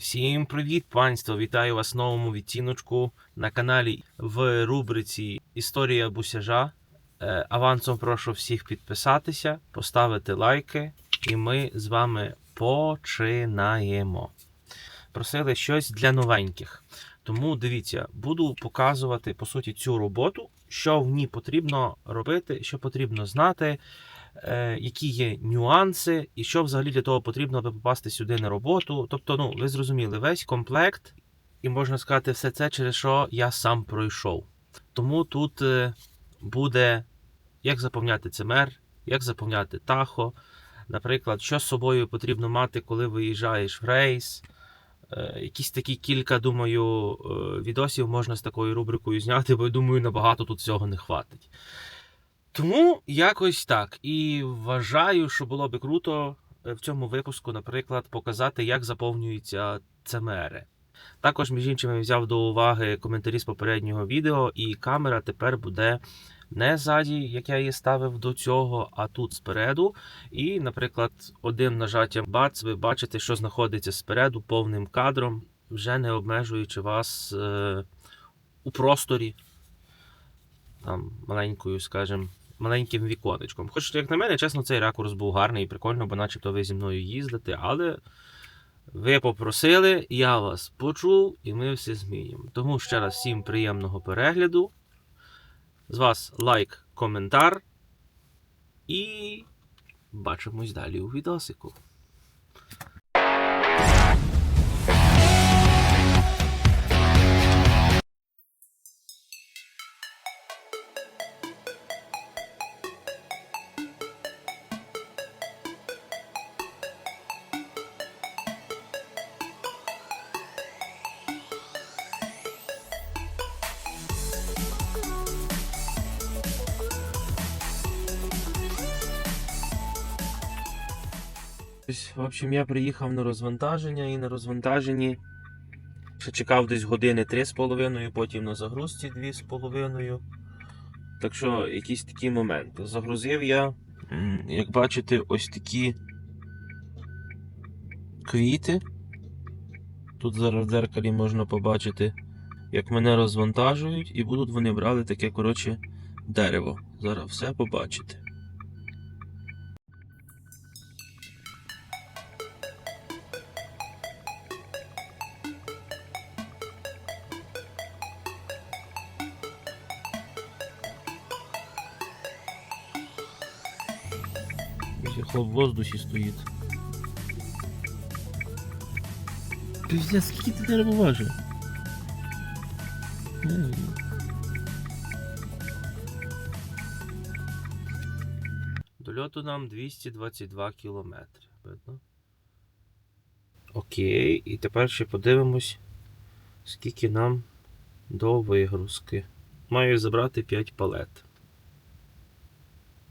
Всім привіт, панство! Вітаю вас в новому відтіночку на каналі в рубриці Історія Бусяжа. Е, Авансом прошу всіх підписатися, поставити лайки, і ми з вами починаємо. Просили щось для новеньких. Тому дивіться, буду показувати по суті цю роботу, що в ній потрібно робити, що потрібно знати, які є нюанси, і що взагалі для того потрібно, аби попасти сюди на роботу. Тобто, ну, ви зрозуміли, весь комплект, і можна сказати, все це, через що я сам пройшов. Тому тут е, буде як заповняти ЦМР, як заповняти тахо, наприклад, що з собою потрібно мати, коли виїжджаєш в рейс. Е, Якісь такі кілька, думаю, е, відосів можна з такою рубрикою зняти, бо я думаю, набагато тут всього не хватить. Тому якось так. І вважаю, що було би круто е, в цьому випуску, наприклад, показати, як заповнюються ЦМРи. Також, між іншим, я взяв до уваги коментарі з попереднього відео, і камера тепер буде не ззаді, як я її ставив до цього, а тут спереду. І, наприклад, одним нажаттям бац, ви бачите, що знаходиться спереду повним кадром, вже не обмежуючи вас е, у просторі, там, маленькою, скажімо, маленьким віконечком. Хоч, як на мене, чесно, цей ракурс був гарний і прикольно, бо начебто ви зі мною їздите, але ви попросили, я вас почув, і ми все змінюємо. Тому ще раз всім приємного перегляду. З вас лайк, коментар. І бачимось далі у відосику. В общем, я приїхав на розвантаження і на розвантаженні ще чекав десь години 3,5, потім на загрузці 2,5. Так що якісь такі моменти. Загрузив я, як бачите, ось такі квіти. Тут зараз в дзеркалі можна побачити, як мене розвантажують, і будуть вони брали таке, коротше, дерево. Зараз все побачите. В воздусі стоїть. Пиздец, скільки ти дерева важив? До льоту нам 222 кілометри. Видно? Окей, і тепер ще подивимось, скільки нам до вигрузки. Маю забрати 5 палет.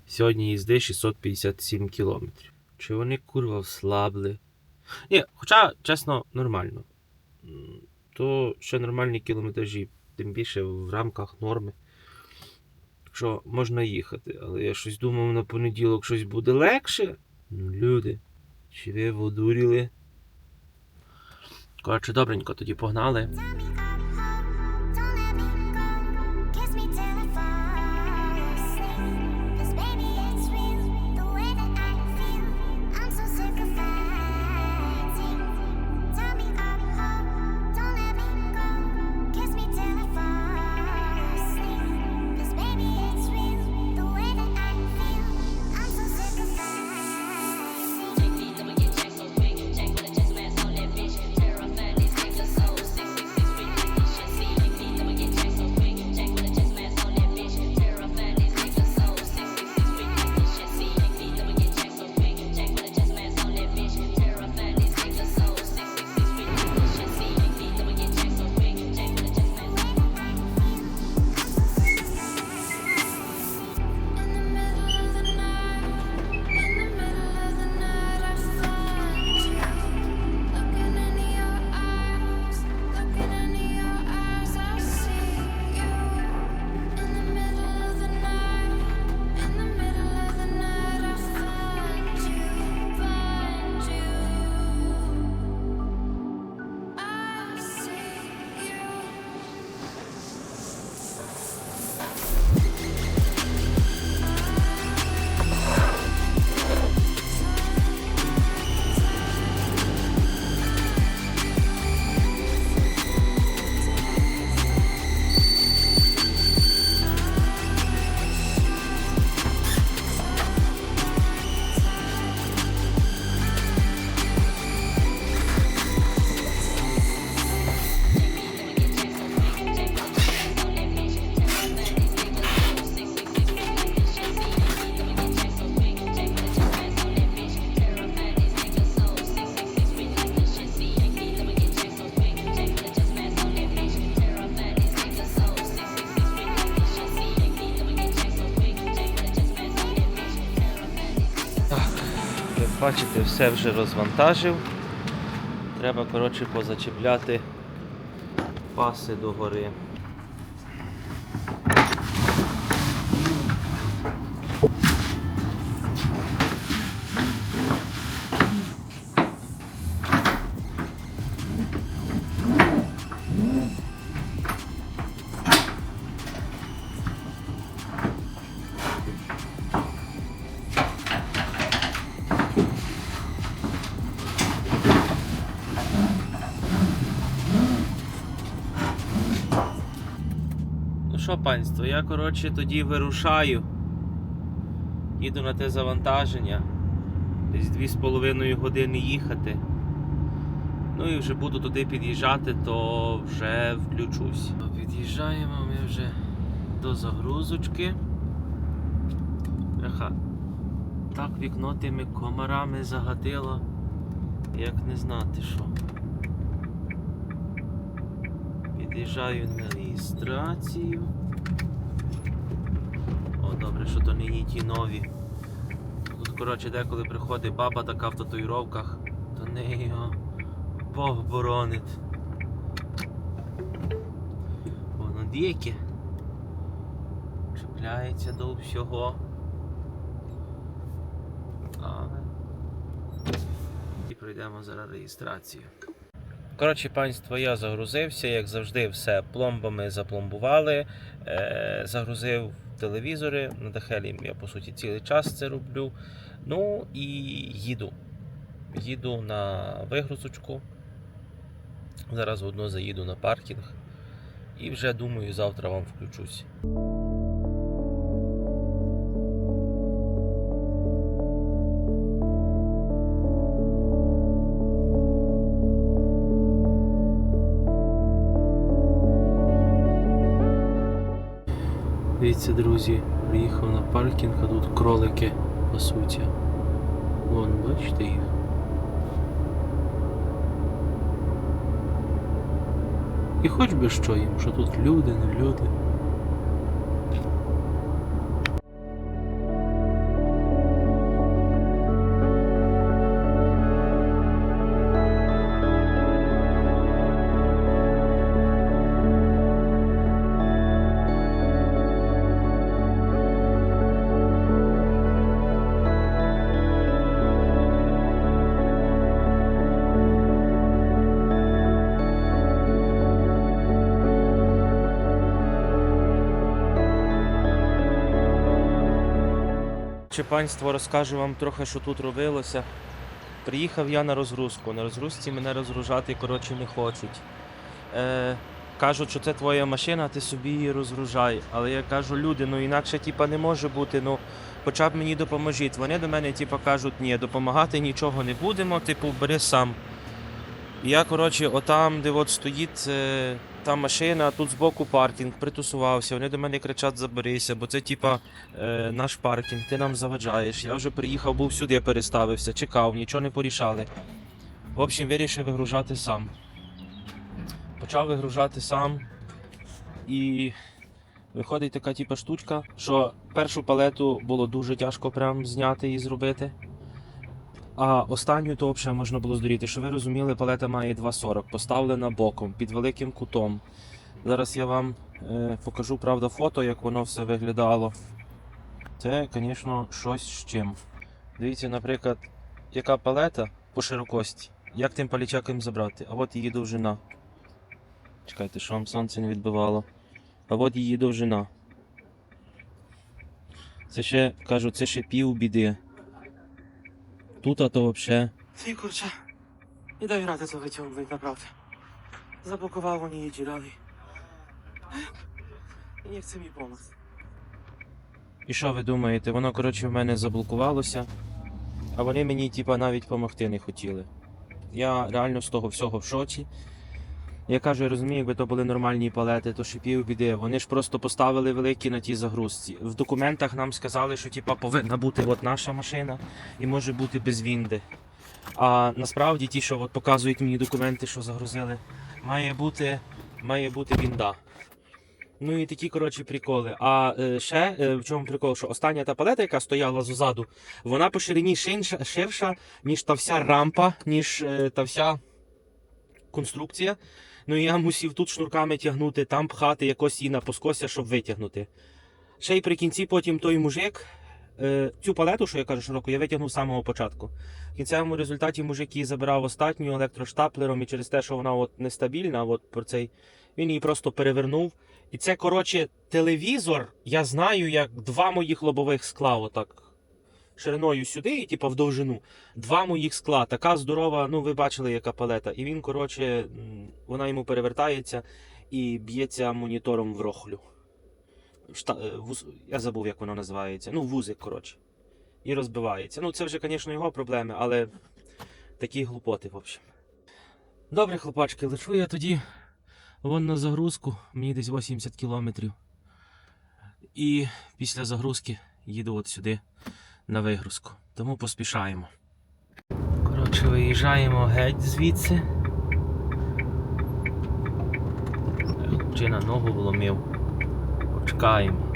Сьогодні їзди 657 кілометрів. Чи вони курва вслабли? Ні, хоча, чесно, нормально. То ще нормальні кілометражі, тим більше в рамках норми. Так що можна їхати, але я щось думав на понеділок щось буде легше. Ну, люди, чи ви водуріли? Коротше, добренько, тоді погнали. Бачите, все вже розвантажив. Треба, коротше, позачіпляти паси догори. Що, панство, я коротше тоді вирушаю. Їду на те завантаження. Десь 2,5 години їхати. Ну і вже буду туди під'їжджати, то вже включусь. Під'їжджаємо ми вже до загрузочки. Бляха. Так вікно тими комарами загатило, як не знати що. Під'їжджаю на реєстрацію. О, добре, що то нині ті нові. Тут, коротше, деколи приходить баба така в татуїровках, то неї його Бог боронить. Воно дике. Чіпляється до всього. І пройдемо зараз реєстрацію. Коротше, панство, я загрузився, як завжди, все пломбами запломбували. Е, загрузив телевізори. На Дахелі я по суті цілий час це роблю. Ну і їду. Їду на вигрузочку. Зараз одно заїду на паркінг. І вже думаю, завтра вам включусь. Дивіться, друзі, приїхав на паркінг, а тут кролики по суті. Вон, бачите їх? І хоч би що їм, що тут люди, не люди. Чи панство розкажу вам трохи, що тут робилося. Приїхав я на розгрузку. На розгрузці мене розгружати коротше не хочуть. Е, кажуть, що це твоя машина, ти собі її розгружай. Але я кажу, люди, ну інакше тіпа, не може бути. Ну, хоча б мені допоможіть. Вони до мене тіпа, кажуть, ні, допомагати нічого не будемо, типу, бери сам. Я, коротше, отам, де от стоїть е, та машина, а тут збоку паркінг, притусувався. Вони до мене кричать, заберися, бо це типа е, наш паркінг, ти нам заважаєш. Я вже приїхав, був сюди, переставився, чекав, нічого не порішали. В общем, вирішив вигружати сам. Почав вигружати сам. І виходить така типа штучка, що першу палету було дуже тяжко прям зняти і зробити. А останню то взагалі можна було здуріти. Що ви розуміли, палета має 2,40, поставлена боком, під великим кутом. Зараз я вам е, покажу, правда, фото, як воно все виглядало. Це, звісно, щось з чим. Дивіться, наприклад, яка палета по широкості. Як тим палічаком забрати? А от її довжина. Чекайте, що вам сонце не відбивало. А от її довжина. Це ще, кажу, це ще пів біди. Тут, а то вообще. Ти kurczę, nie daj rady to wyciągnąć, naprawdę. Zablokowało вони jedzie dalej. I nie chce mi pomóc. І що ви думаєте? Воно, коротше, в мене заблокувалося, а вони мені, типа, навіть допомогти не хотіли. Я реально з того всього в шоці. Я кажу, я розумію, якби то були нормальні палети, то ще пів біди. Вони ж просто поставили великі на тій загрузці. В документах нам сказали, що типа повинна бути от наша машина і може бути без вінди. А насправді ті, що от показують мені документи, що загрузили, має бути, має бути вінда. Ну і такі, коротше, приколи. А е, ще е, в чому прикол, що остання та палета, яка стояла ззаду, вона по ширині ширша, ширша ніж та вся рампа, ніж е, та вся конструкція. Ну і я мусив тут шнурками тягнути, там пхати якось її на поскося, щоб витягнути. Ще й при кінці потім той мужик. е, Цю палету, що я кажу широко, я витягнув з самого початку. В кінцевому результаті мужик її забирав останню електроштаплером, і через те, що вона от нестабільна, от про цей, він її просто перевернув. І це, коротше, телевізор, я знаю, як два моїх лобових скла, отак. Шириною сюди, і типу в довжину. Два моїх скла. Така здорова, ну ви бачили, яка палета. І він, коротше, вона йому перевертається і б'ється монітором в рохлю. Шта... е, вуз... Я забув, як воно називається. Ну, вузик, коротше. І розбивається. Ну, це вже, звісно, його проблеми, але такі глупоти, в общем. Добре, хлопачки, лечу я тоді вон на загрузку, мені десь 80 кілометрів. І після загрузки їду от сюди на вигрузку. Тому поспішаємо. Коротше, виїжджаємо геть звідси. Хлопчина ногу вломив. Почекаємо.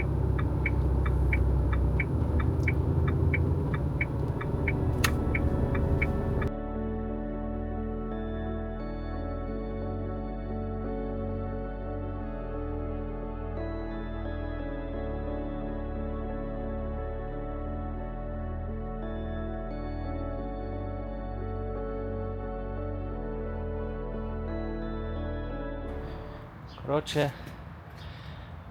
Коротше,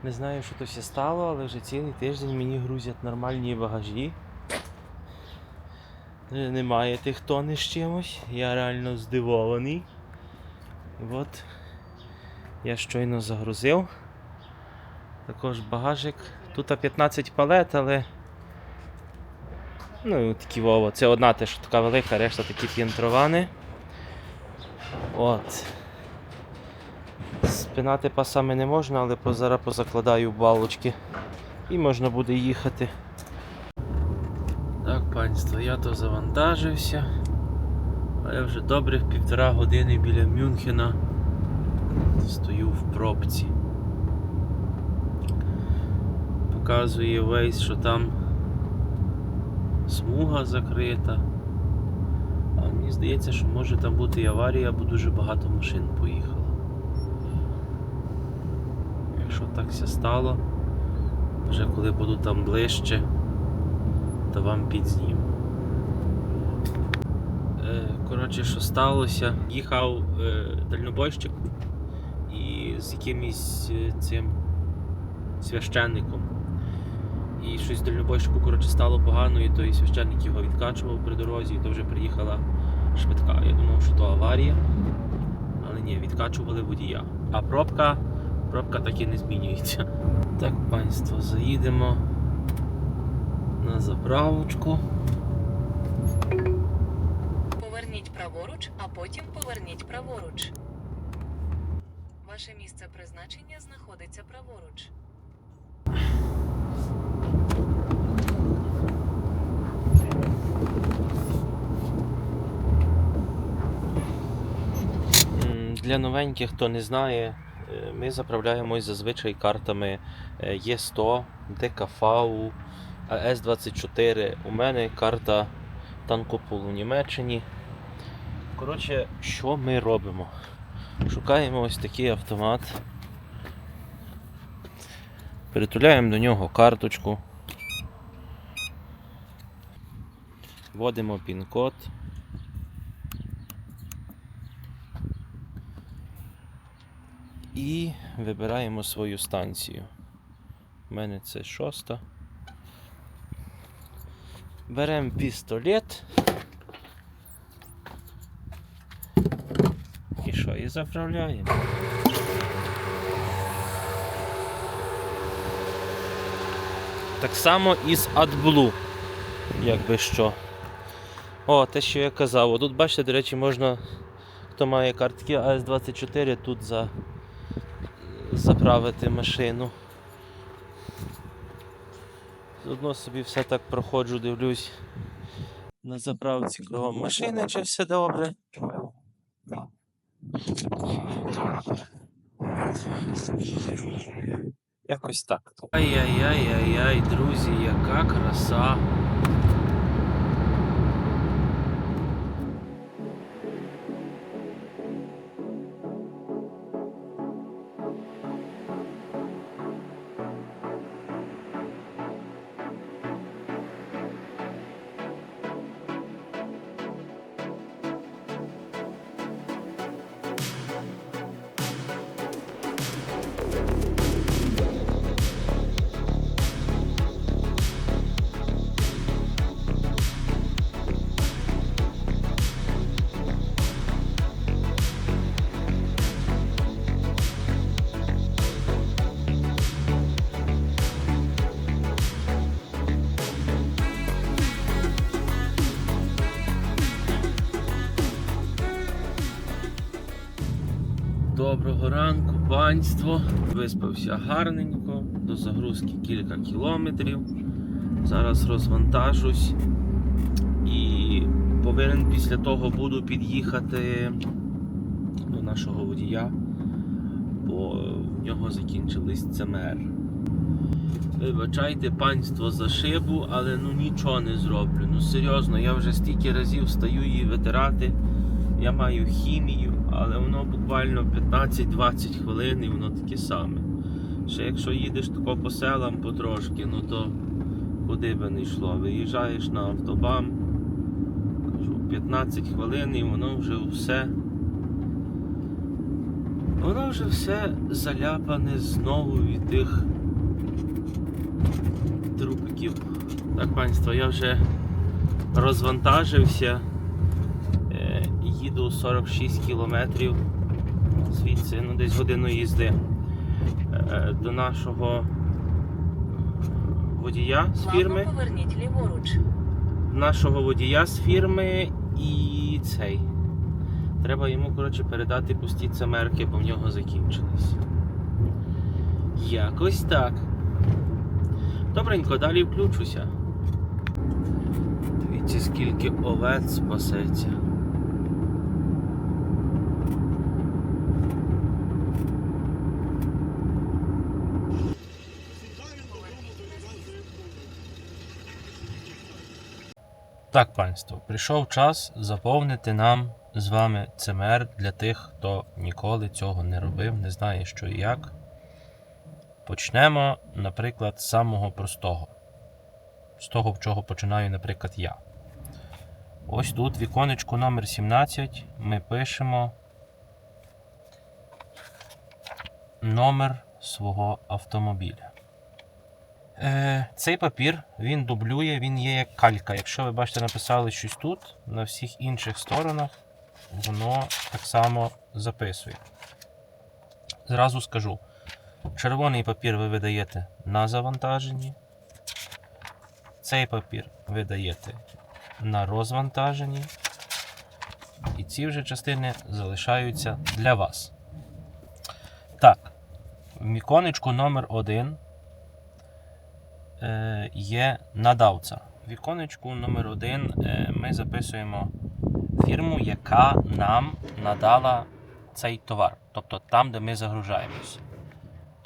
не знаю, що то все стало, але вже цілий тиждень мені грузять нормальні багажі. Немає тих тонн з чимось. Я реально здивований. От я щойно загрузив. Також багажик. Тут 15 палет, але. Ну, такі Вова. Це одна теж така велика, решта такі п'єнтровани. От. Спинати пасами не можна, але зараз позакладаю балочки і можна буде їхати. Так, панство, я то завантажився. А я вже добрих півтора години біля Мюнхена стою в пробці. Показує Waze, що там смуга закрита. А мені здається, що може там бути і аварія, бо дуже багато машин поїхало. Якщо так все стало, вже коли буду там ближче, то вам підзніму. Е, Коротше, що сталося? Їхав е, дальнобойщик і з якимось е, цим священником. І щось дальнобойщику коротше, стало погано, і той священник його відкачував при дорозі, і то вже приїхала швидка. Я думав, що то аварія. Але ні, відкачували водія. А пробка Пробка так і не змінюється. Так, панство, заїдемо на заправочку. Поверніть праворуч, а потім поверніть праворуч. Ваше місце призначення знаходиться праворуч. Для новеньких, хто не знає, ми заправляємось зазвичай картами е, Є100, ДКФАУ, С24. У мене карта танкопул у Німеччині. Коротше, що ми робимо? Шукаємо ось такий автомат. Притуляємо до нього карточку. Вводимо пін-код. І вибираємо свою станцію. У мене це шоста. Беремо пістолет. І що, і заправляємо. Так само і з AdBlue, якби що. О, те, що я казав. Тут бачите, до речі, можна, хто має картки AS24, тут за заправити машину. Заодно собі все так проходжу, дивлюсь на заправці кругом машини, чи все добре. Якось так. Ай-яй-яй-яй-яй, друзі, яка краса. Доброго ранку, панство. Виспався гарненько, до загрузки кілька кілометрів. Зараз розвантажусь і повинен після того буду під'їхати до нашого водія, бо в нього закінчились ЦМР. Вибачайте панство за шибу, але ну нічого не зроблю. Ну серйозно, я вже стільки разів стаю її витирати. Я маю хімію, але воно буквально 15-20 хвилин і воно таке саме. Ще якщо їдеш тако по селам потрошки, ну то куди би не йшло. Виїжджаєш на автобам, кажу, 15 хвилин і воно вже все. Воно вже все заляпане знову від тих трупиків. Так, панство, я вже розвантажився. Їду 46 кілометрів звідси, ну десь годину їзди е, до нашого водія з фірми. Поверніть ліворуч. Нашого водія з фірми і цей. Треба йому, коротше, передати пусті цемерки, бо в нього закінчились. Якось так. Добренько, далі включуся. Дивіться, скільки овець спасеться. Так, панство, прийшов час заповнити нам з вами ЦМР для тих, хто ніколи цього не робив, не знає, що і як. Почнемо, наприклад, з самого простого. З того, в чого починаю, наприклад, я. Ось тут віконечко номер 17 ми пишемо номер свого автомобіля. Е, цей папір він дублює, він є як калька. Якщо ви бачите, написали щось тут, на всіх інших сторонах воно так само записує. Зразу скажу: червоний папір ви видаєте на завантаженні. Цей папір ви даєте на розвантаженні. І ці вже частини залишаються для вас. Так, в віконечку номер 1 е, є надавця. Віконечку номер 1 е, ми записуємо фірму, яка нам надала цей товар. Тобто там, де ми загружаємось.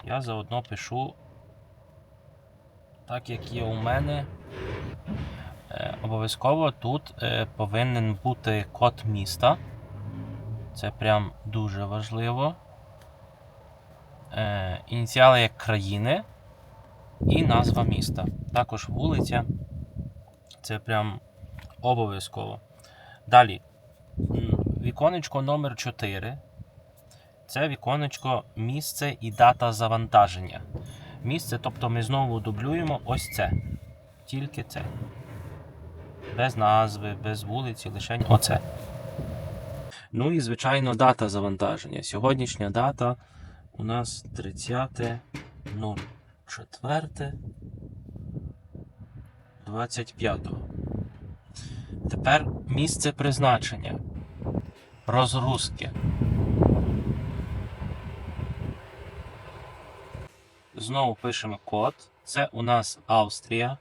Я заодно пишу, так як є у мене. Е, Обов'язково тут е, повинен бути код міста. Це прям дуже важливо. Е, Ініціали як країни і назва міста. Також вулиця. Це прям обов'язково. Далі. Віконечко номер 4. Це віконечко місце і дата завантаження. Місце, тобто ми знову дублюємо ось це. Тільки це. Без назви, без вулиці, лише оце. Ну і, звичайно, дата завантаження. Сьогоднішня дата у нас 30.04. 25. Тепер місце призначення. Розгрузки. Знову пишемо код. Це у нас Австрія.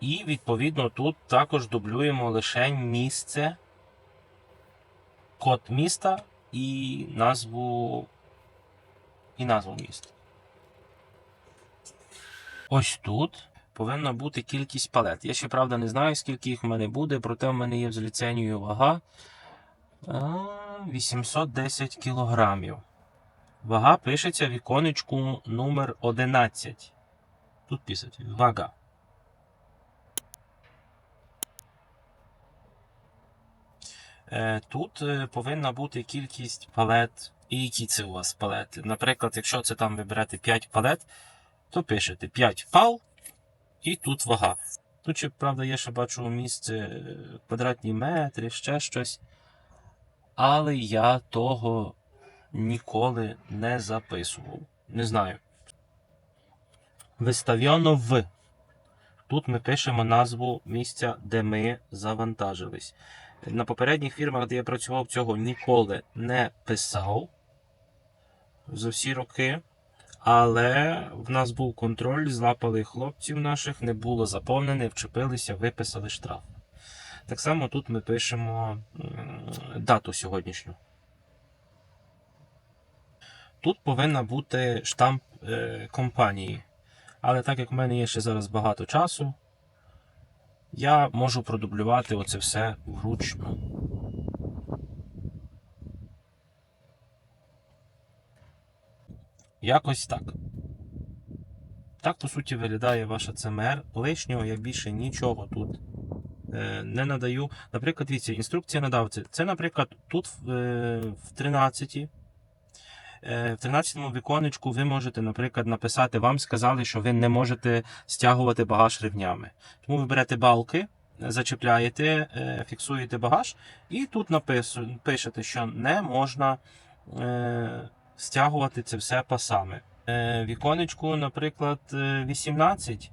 І відповідно тут також дублюємо лише місце код міста і назву. І назву міста. Ось тут повинна бути кількість палет. Я ще правда не знаю, скільки їх в мене буде, проте в мене є з ліценією вага 810 кілограмів. Вага пишеться в іконечку номер 11. Тут писать вага. Тут е, повинна бути кількість палет. І які це у вас палети? Наприклад, якщо це там ви берете 5 палет, то пишете 5 пал і тут вага. Тут ще, правда, є ще бачу місце е, квадратні метри, ще щось. Але я того ніколи не записував. Не знаю. Виставлено в. Тут ми пишемо назву місця, де ми завантажились. На попередніх фірмах, де я працював, цього ніколи не писав за всі роки. Але в нас був контроль, злапали хлопців наших, не було заповнене, вчепилися, виписали штраф. Так само тут ми пишемо дату сьогоднішню. Тут повинна бути штамп е, компанії. Але так як в мене є ще зараз багато часу, я можу продублювати оце все вручну. Якось так. Так, по суті, виглядає ваша ЦМР. Лишнього я більше нічого тут е, не надаю. Наприклад, дивіться, інструкція надавця. Це, наприклад, тут е, в 13 Е, В 13-му віконечку ви можете, наприклад, написати, вам сказали, що ви не можете стягувати багаж рівнями. Тому ви берете балки, зачепляєте, е, фіксуєте багаж, і тут пишете, що не можна е, стягувати це все пасами. Е, Віконечку, наприклад, е, 18.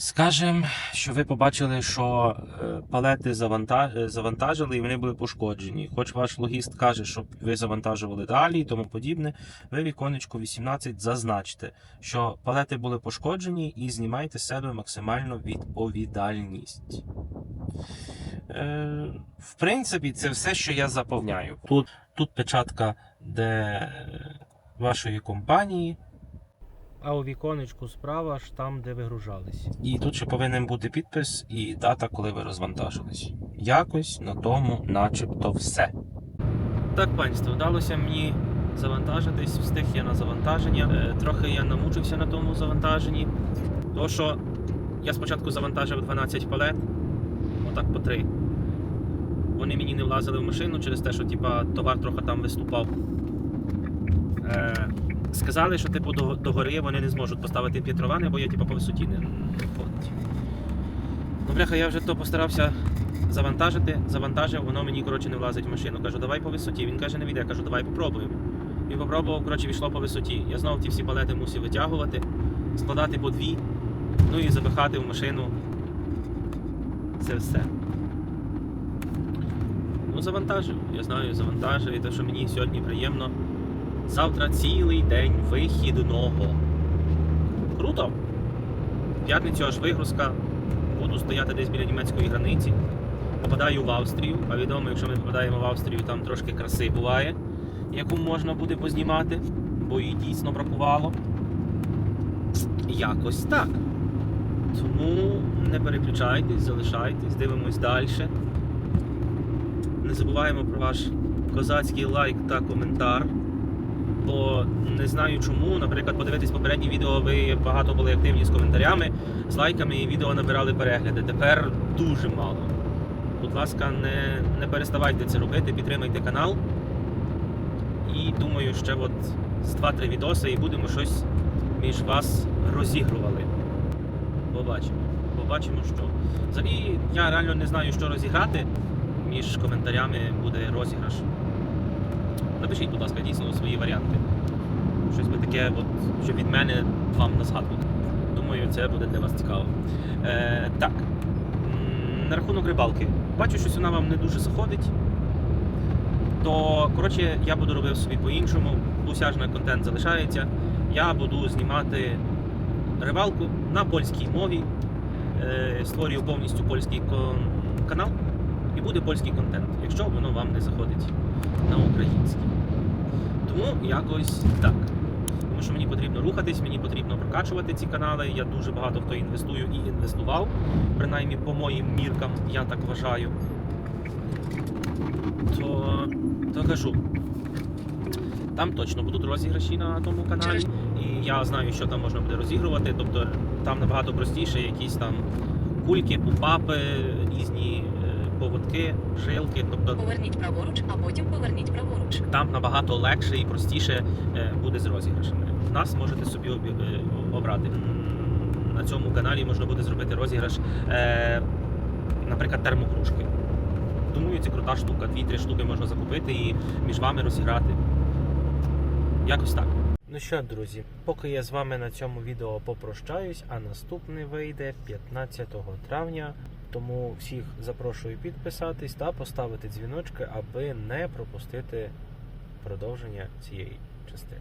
Скажем, що ви побачили, що е, палети е, завантажили і вони були пошкоджені. Хоч ваш логіст каже, щоб ви завантажували далі і тому подібне, ви віконечку 18 зазначте, що палети були пошкоджені і знімайте з себе максимальну відповідальність. Е, в принципі, це все, що я заповняю. Тут, тут печатка де вашої компанії. А у віконечку справа ж там, де вигружались. І тут ще повинен бути підпис і дата, коли ви розвантажились. Якось на тому, начебто, все. Так, панство, вдалося мені завантажитись, встиг я на завантаження. Е, Трохи я намучився на тому завантаженні. То що я спочатку завантажив 12 палет, отак по 3. Вони мені не влазили в машину через те, що типа, товар трохи там виступав. Е, сказали, що типу до, до гори вони не зможуть поставити п'ятровани, бо я типу, по висоті не виходить. Ну, бляха, я вже то постарався завантажити, завантажив, воно мені коротше не влазить в машину. Кажу, давай по висоті. Він каже, не війде. Кажу, давай попробуємо. Він попробував, коротше, війшло по висоті. Я знову ті всі палети мусив витягувати, складати по дві, ну і запихати в машину. Це все. Ну, завантажив, я знаю, завантажив, і те, що мені сьогодні приємно. Завтра цілий день вихідного. Круто! В п'ятницю аж вигрузка. Буду стояти десь біля німецької границі. Попадаю в Австрію, а відомо, якщо ми попадаємо в Австрію, там трошки краси буває, яку можна буде познімати, бо її дійсно бракувало. Якось так. Тому не переключайтесь, залишайтесь, дивимось далі. Не забуваємо про ваш козацький лайк та коментар. Бо не знаю чому, наприклад, подивитись попередні відео, ви багато були активні з коментарями, з лайками і відео набирали перегляди. Тепер дуже мало. Будь ласка, не, не переставайте це робити, підтримайте канал. І думаю, ще от з 2-3 відоси і будемо щось між вас розігрували. Побачимо. Побачимо, що. Взагалі, я реально не знаю, що розіграти. Між коментарями буде розіграш. Напишіть, будь ласка, дійсно свої варіанти. Щось би таке, от, що від мене вам на згадку. Думаю, це буде для вас цікаво. Е, так. На рахунок рибалки. Бачу, щось вона вам не дуже заходить. То, коротше, я буду робити собі по-іншому. Усяжний контент залишається. Я буду знімати рибалку на польській мові. Е, створюю повністю польський канал. і буде польський контент, якщо воно вам не заходить на український. Тому якось так. Тому що мені потрібно рухатись, мені потрібно прокачувати ці канали. Я дуже багато в то інвестую і інвестував. Принаймні, по моїм міркам, я так вважаю. То, то кажу. Там точно будуть розіграші на тому каналі. І я знаю, що там можна буде розігрувати. Тобто там набагато простіше, якісь там кульки, пупапи, різні поводки, жилки. Тобто Поверніть праворуч, а потім поверніть праворуч. там набагато легше і простіше е, буде з розіграшами. Нас можете собі е, обрати. На цьому каналі можна буде зробити розіграш, е, наприклад, термокружки. Думаю, це крута штука. Дві-три штуки можна закупити і між вами розіграти. Якось так. Ну що, друзі, поки я з вами на цьому відео попрощаюсь, а наступний вийде 15 травня. Тому всіх запрошую підписатись та поставити дзвіночки, аби не пропустити продовження цієї частини.